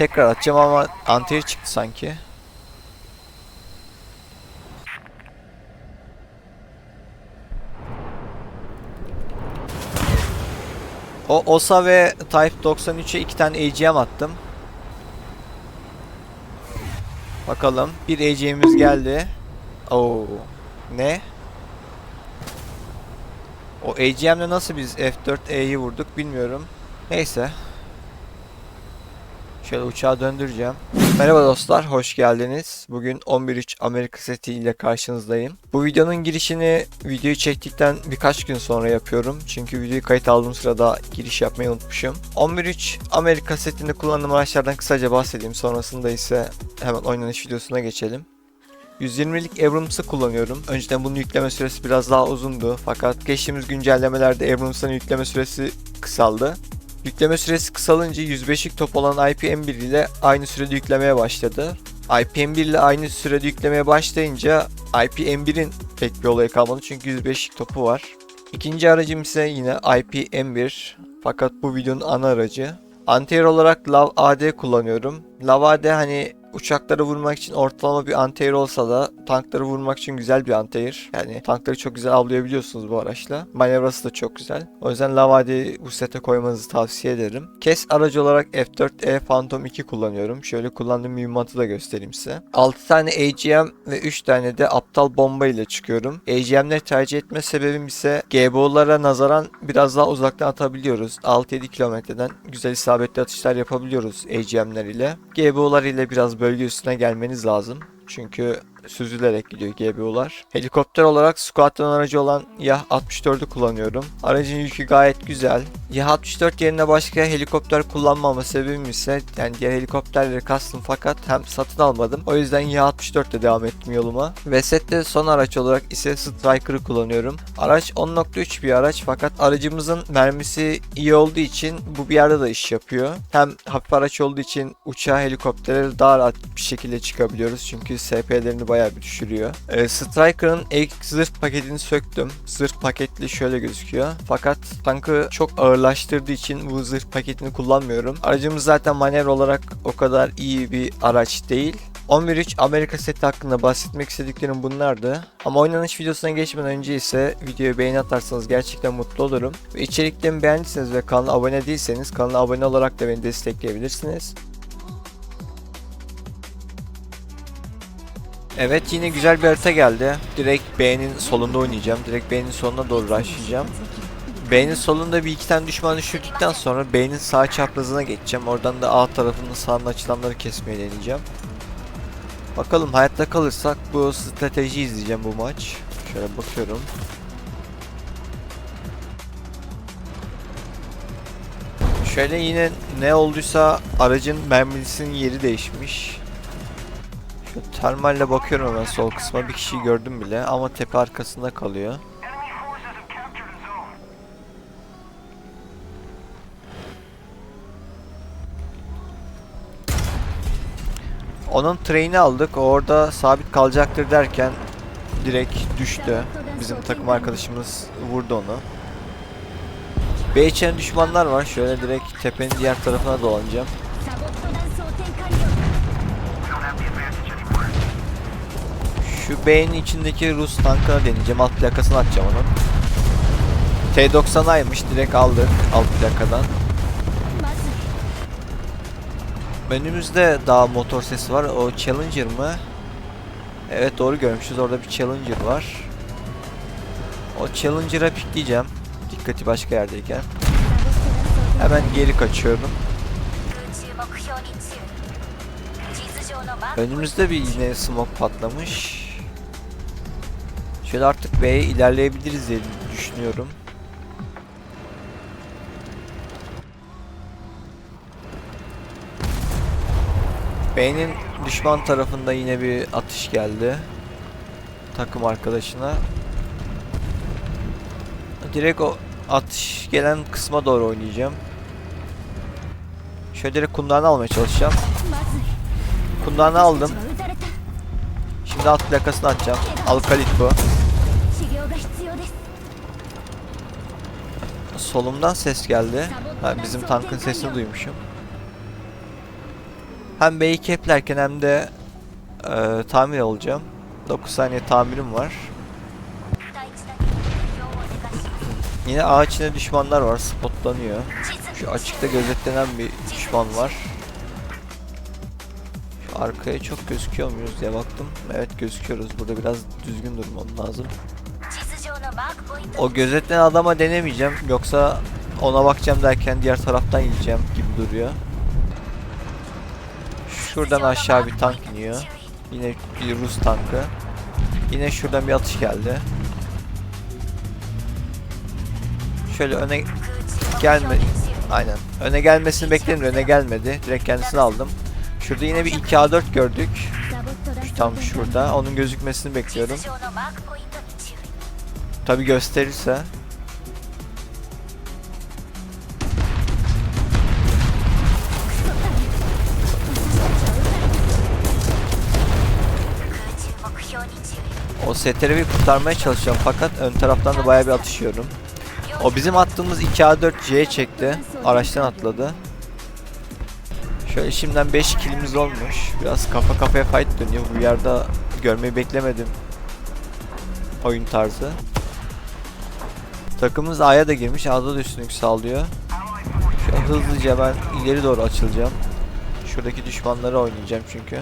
tekrar atacağım ama anti çıktı sanki. O OSA ve Type 93'e iki tane AGM attım. Bakalım. Bir AGM'imiz geldi. Oo. Ne? O AGM'le nasıl biz F4E'yi vurduk bilmiyorum. Neyse. Şöyle uçağı döndüreceğim. Merhaba dostlar, hoş geldiniz. Bugün 11.3 Amerika seti ile karşınızdayım. Bu videonun girişini videoyu çektikten birkaç gün sonra yapıyorum. Çünkü videoyu kayıt aldığım sırada giriş yapmayı unutmuşum. 11.3 Amerika setinde kullandığım araçlardan kısaca bahsedeyim. Sonrasında ise hemen oynanış videosuna geçelim. 120'lik Abrams'ı kullanıyorum. Önceden bunun yükleme süresi biraz daha uzundu. Fakat geçtiğimiz güncellemelerde Abrams'ın yükleme süresi kısaldı. Yükleme süresi kısalınca 105'lik top olan IPM1 ile aynı sürede yüklemeye başladı. IPM1 ile aynı sürede yüklemeye başlayınca IPM1'in pek bir olayı kalmadı çünkü 105'lik topu var. İkinci aracım ise yine IPM1 fakat bu videonun ana aracı. Anti olarak Lav AD kullanıyorum. Lav AD hani uçakları vurmak için ortalama bir anti olsa da tankları vurmak için güzel bir anti Yani tankları çok güzel avlayabiliyorsunuz bu araçla. Manevrası da çok güzel. O yüzden Lav AD'yi bu sete koymanızı tavsiye ederim. Kes aracı olarak F4E Phantom 2 kullanıyorum. Şöyle kullandığım mühimmatı da göstereyim size. 6 tane AGM ve 3 tane de aptal bomba ile çıkıyorum. AGM'leri tercih etme sebebim ise GBO'lara nazaran biraz daha uzaktan atabiliyoruz. 6-7 kilometreden güzel isabetli atışlar yapabiliyoruz AGM'ler ile. GBO'lar ile biraz bölge üstüne gelmeniz lazım. Çünkü süzülerek gidiyor GBU'lar. Helikopter olarak squadron aracı olan YAH-64'ü kullanıyorum. Aracın yükü gayet güzel. YAH-64 yerine başka helikopter kullanmama sebebim ise yani diğer helikopterleri kastım fakat hem satın almadım. O yüzden YAH-64 ile devam ettim yoluma. Ve sette son araç olarak ise Striker'ı kullanıyorum. Araç 10.3 bir araç fakat aracımızın mermisi iyi olduğu için bu bir yerde de iş yapıyor. Hem hafif araç olduğu için uçağa helikoptere daha rahat bir şekilde çıkabiliyoruz. Çünkü SP'lerini bayağı bir düşürüyor. Ee, Striker'ın ilk zırh paketini söktüm. Zırh paketli şöyle gözüküyor. Fakat tankı çok ağırlaştırdığı için bu zırh paketini kullanmıyorum. Aracımız zaten manevra olarak o kadar iyi bir araç değil. 11.3 Amerika seti hakkında bahsetmek istediklerim bunlardı. Ama oynanış videosuna geçmeden önce ise videoya beğeni atarsanız gerçekten mutlu olurum. Ve içeriklerimi beğendiyseniz ve kanala abone değilseniz kanala abone olarak da beni destekleyebilirsiniz. Evet yine güzel bir harita geldi. Direkt B'nin solunda oynayacağım. Direkt B'nin soluna doğru rushlayacağım. B'nin solunda bir iki tane düşman düşürdükten sonra B'nin sağ çaprazına geçeceğim. Oradan da A tarafının sağına açılanları kesmeye deneyeceğim. Bakalım hayatta kalırsak bu strateji izleyeceğim bu maç. Şöyle bakıyorum. Şöyle yine ne olduysa aracın mermisinin yeri değişmiş. Termalle bakıyorum hemen sol kısma bir kişiyi gördüm bile ama tepe arkasında kalıyor. Onun train'i aldık. O Orada sabit kalacaktır derken direkt düştü. Bizim takım arkadaşımız vurdu onu. B düşmanlar var. Şöyle direkt tepenin diğer tarafına dolanacağım. Şu B'nin içindeki Rus tankını deneyeceğim. Alt plakasını atacağım onun. T90'aymış. Direkt aldık alt plakadan. Önümüzde daha motor sesi var. O Challenger mı? Evet doğru görmüşüz. Orada bir Challenger var. O Challenger'a pikleyeceğim. Dikkati başka yerdeyken. Hemen geri kaçıyorum. Önümüzde bir yine smoke patlamış. Şöyle artık B'ye ilerleyebiliriz diye düşünüyorum. B'nin düşman tarafında yine bir atış geldi. Takım arkadaşına. Direkt o atış gelen kısma doğru oynayacağım. Şöyle direkt kundağını almaya çalışacağım. Kundağını aldım. Şimdi alt plakasını atacağım. Alkalit bu. solumdan ses geldi. Ha, bizim tankın sesini duymuşum. Hem B'yi keplerken hem de e, tamir alacağım. 9 saniye tamirim var. Yine ağaçına düşmanlar var. Spotlanıyor. Şu açıkta gözetlenen bir düşman var. Şu arkaya çok gözüküyor muyuz diye baktım. Evet gözüküyoruz. Burada biraz düzgün durmam lazım. O gözetleyen adama denemeyeceğim. Yoksa ona bakacağım derken diğer taraftan yiyeceğim gibi duruyor. Şuradan aşağı bir tank iniyor. Yine bir Rus tankı. Yine şuradan bir atış geldi. Şöyle öne gelme. Aynen. Öne gelmesini bekledim. Öne gelmedi. Direkt kendisini aldım. Şurada yine bir 2A4 gördük. Tam şurada. Onun gözükmesini bekliyorum. Tabi gösterirse. O STR'yi kurtarmaya çalışıyorum fakat ön taraftan da bayağı bir atışıyorum. O bizim attığımız 2A4C'ye çekti. Araçtan atladı. Şöyle şimdiden 5 kilimiz olmuş. Biraz kafa kafaya fight dönüyor. Bu yerde görmeyi beklemedim. Oyun tarzı. Takımımız A'ya da girmiş. A'da da üstünlük sallıyor. Şöyle hızlıca ben ileri doğru açılacağım. Şuradaki düşmanları oynayacağım çünkü.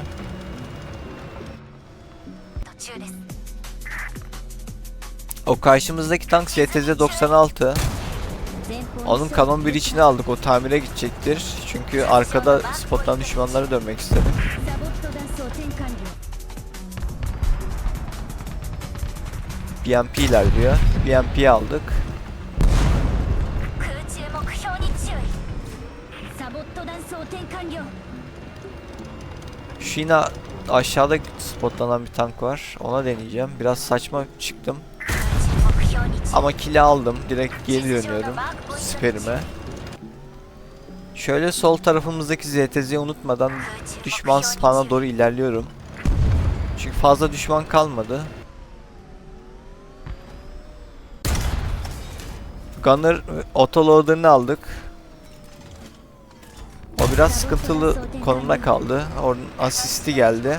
O karşımızdaki tank STZ 96. Onun kanon bir içine aldık. O tamire gidecektir. Çünkü arkada spottan düşmanları dönmek istedim. BMP ilerliyor. BMP aldık. Şu yine aşağıda spotlanan bir tank var. Ona deneyeceğim. Biraz saçma çıktım. Ama kili aldım. Direkt geri dönüyorum. Siperime. Şöyle sol tarafımızdaki ZTZ'yi unutmadan düşman spana doğru ilerliyorum. Çünkü fazla düşman kalmadı. Gunner e, autoloader'ını aldık biraz sıkıntılı konumda kaldı. Orada asisti geldi.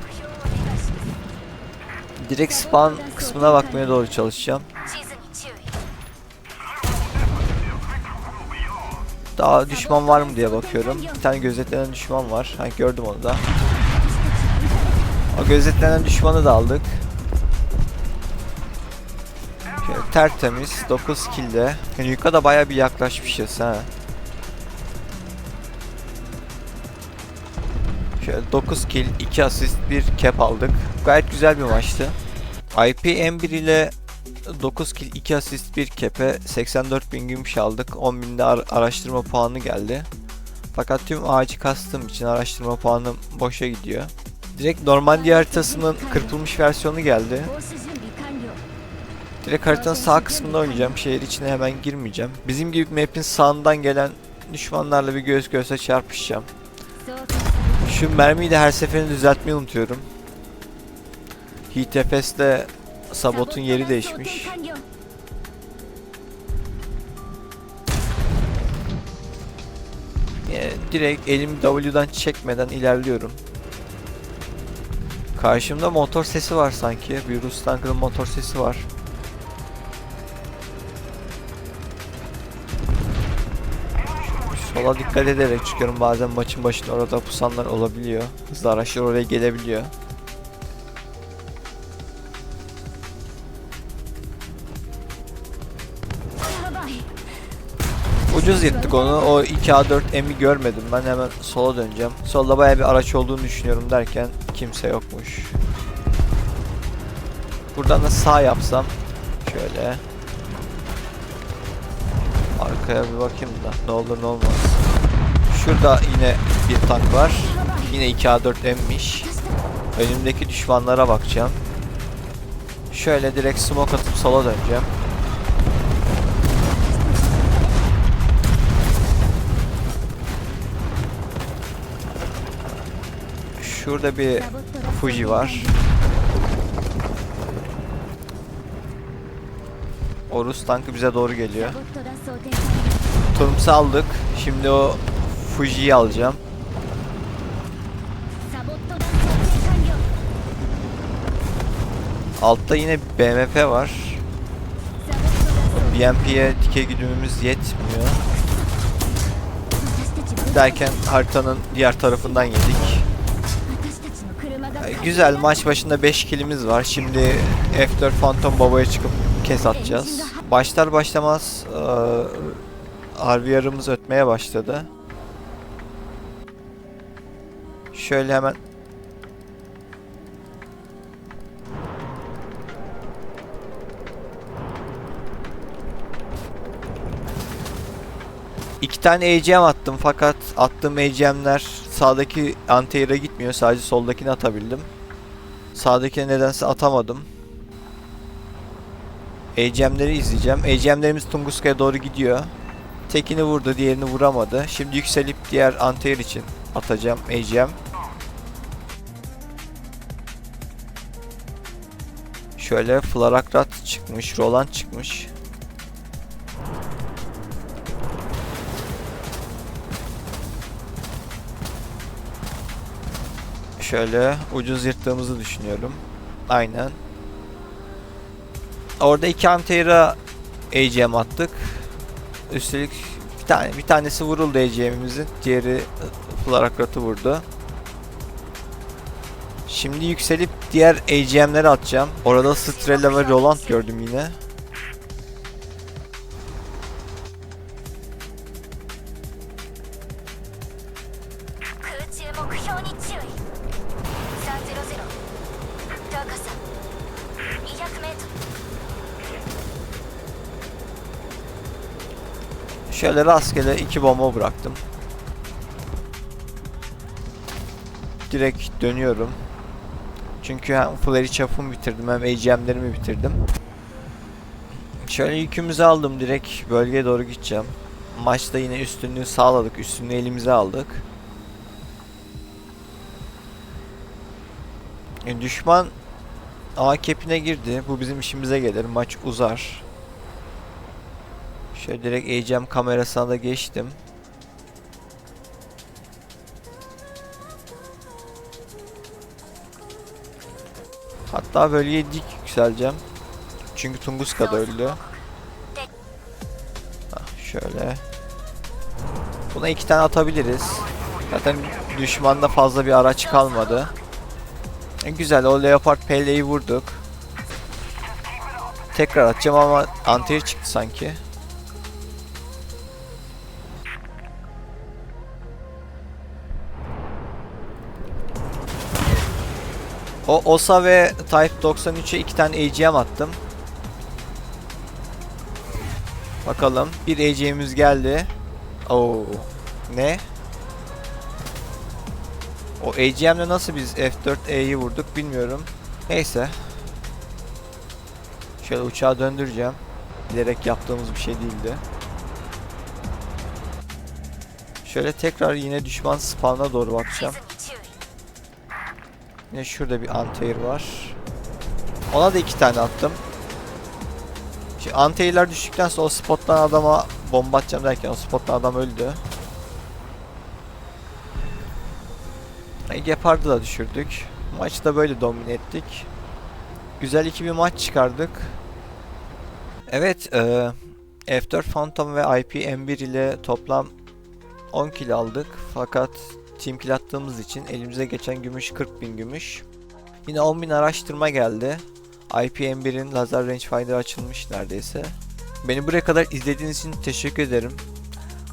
Direkt spawn kısmına bakmaya doğru çalışacağım. Daha düşman var mı diye bakıyorum. Bir tane gözetlenen düşman var. Ha, gördüm onu da. O gözetlenen düşmanı da aldık. Şöyle tertemiz. 9 kill'de. Yani Yuka da baya bir yaklaşmışız ha. Şöyle 9 kill, 2 asist, 1 cap aldık. Gayet güzel bir maçtı. IP M1 ile 9 kill, 2 asist, 1 cap'e 84 bin gümüş aldık. 10 binde ar- araştırma puanı geldi. Fakat tüm ağacı kastığım için araştırma puanım boşa gidiyor. Direkt Normandiya haritasının kırpılmış versiyonu geldi. Direkt haritanın sağ kısmında oynayacağım. Şehir içine hemen girmeyeceğim. Bizim gibi map'in sağından gelen düşmanlarla bir göz göze çarpışacağım. Şu mermiyi de her seferinde düzeltmeyi unutuyorum. Heat Efes'te Sabot'un yeri değişmiş. Yani direkt elimi W'dan çekmeden ilerliyorum. Karşımda motor sesi var sanki. Bir Rus tankının motor sesi var. Sola dikkat ederek çıkıyorum. Bazen maçın başında orada pusanlar olabiliyor. Hızlı araçlar oraya gelebiliyor. Ucuz yırttık onu. O 2A4M'i görmedim. Ben hemen sola döneceğim. Solda baya bir araç olduğunu düşünüyorum derken kimse yokmuş. Buradan da sağ yapsam. Şöyle. Arkaya bir bakayım da ne olur ne olmaz. Şurada yine bir tank var. Yine 2A4M'miş. Önümdeki düşmanlara bakacağım. Şöyle direkt smoke atıp sola döneceğim. Şurada bir Fuji var. O Rus tankı bize doğru geliyor. Turms'u aldık. Şimdi o Fuji'yi alacağım. Altta yine BMP var. BMP'ye dike güdümümüz yetmiyor. Derken haritanın diğer tarafından yedik. Güzel maç başında 5 kilimiz var. Şimdi F4 Phantom Baba'ya çıkıp kes atacağız. Başlar başlamaz eee RVR'ımız ötmeye başladı. Şöyle hemen İki tane AGM attım fakat attığım AGM'ler sağdaki anti gitmiyor. Sadece soldakini atabildim. Sağdakine nedense atamadım. AGM'leri izleyeceğim. AGM'lerimiz Tunguska'ya doğru gidiyor. Tekini vurdu, diğerini vuramadı. Şimdi yükselip diğer anti için atacağım AGM. Şöyle Flarakrat çıkmış, Roland çıkmış. Şöyle ucuz yırttığımızı düşünüyorum. Aynen. Orada iki Anteira AGM attık. Üstelik bir tane bir tanesi vuruldu AGM'imizin. Diğeri Flarakrat'ı vurdu. Şimdi yükselip diğer AGM'leri atacağım. Orada Strela ve Roland gördüm yine. Şöyle rastgele iki bomba bıraktım. Direkt dönüyorum. Çünkü hem flare çapımı bitirdim hem AGM'lerimi bitirdim. Şöyle yükümüzü aldım direkt bölgeye doğru gideceğim. Maçta yine üstünlüğü sağladık. Üstünlüğü elimize aldık. E, düşman A kepine girdi. Bu bizim işimize gelir. Maç uzar. Şöyle direkt AGM kamerasına da geçtim. Hatta bölgeye dik yükseleceğim. Çünkü Tunguska da öldü. Hah, şöyle. Buna iki tane atabiliriz. Zaten düşmanda fazla bir araç kalmadı. E, güzel o Leopard PL'yi vurduk. Tekrar atacağım ama anti çıktı sanki. O OSA ve Type 93'e iki tane AGM attım. Bakalım. Bir AGM'imiz geldi. Oo. Ne? O AGM'le nasıl biz F4E'yi vurduk bilmiyorum. Neyse. Şöyle uçağı döndüreceğim. Bilerek yaptığımız bir şey değildi. Şöyle tekrar yine düşman spawn'a doğru bakacağım. Yine şurada bir anti var. Ona da iki tane attım. Şimdi anti düştükten sonra o spottan adama bomba atacağım derken o spottan adam öldü. E, Gepard'ı da düşürdük. Maçı da böyle domine ettik. Güzel iki bir maç çıkardık. Evet, e, F4 Phantom ve IP M1 ile toplam 10 kill aldık. Fakat team kill attığımız için elimize geçen gümüş 40 bin gümüş. Yine 10 bin araştırma geldi. IPM1'in lazer rangefinder açılmış neredeyse. Beni buraya kadar izlediğiniz için teşekkür ederim.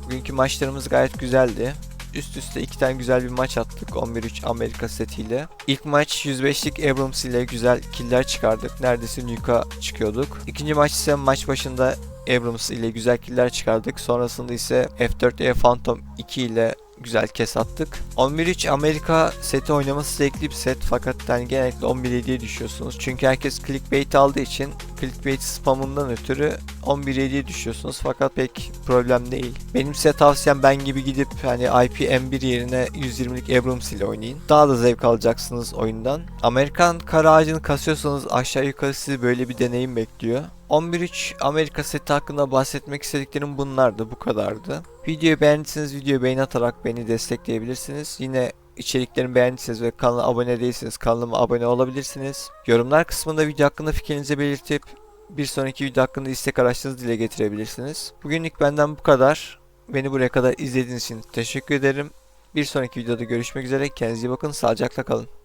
Bugünkü maçlarımız gayet güzeldi. Üst üste iki tane güzel bir maç attık 11-3 Amerika setiyle. İlk maç 105'lik Abrams ile güzel killer çıkardık. Neredeyse Nuke'a çıkıyorduk. İkinci maç ise maç başında Abrams ile güzel killer çıkardık. Sonrasında ise F4E Phantom 2 ile güzel kes attık. 11-3 Amerika seti oynaması zevkli bir set fakat yani genellikle 11-7'ye düşüyorsunuz. Çünkü herkes clickbait aldığı için clickbait spamından ötürü 11-7'ye düşüyorsunuz fakat pek problem değil. Benim size tavsiyem ben gibi gidip hani IP M1 yerine 120'lik Abrams ile oynayın. Daha da zevk alacaksınız oyundan. Amerikan kara ağacını kasıyorsanız aşağı yukarı sizi böyle bir deneyim bekliyor. 11.3 Amerika seti hakkında bahsetmek istediklerim bunlardı, bu kadardı. Videoyu beğendiyseniz videoyu beğeni atarak beni destekleyebilirsiniz. Yine içeriklerimi beğendiyseniz ve kanala abone değilseniz kanalıma abone olabilirsiniz. Yorumlar kısmında video hakkında fikrinizi belirtip bir sonraki video hakkında istek araçlarınızı dile getirebilirsiniz. Bugünlük benden bu kadar. Beni buraya kadar izlediğiniz için teşekkür ederim. Bir sonraki videoda görüşmek üzere. Kendinize iyi bakın. Sağlıcakla kalın.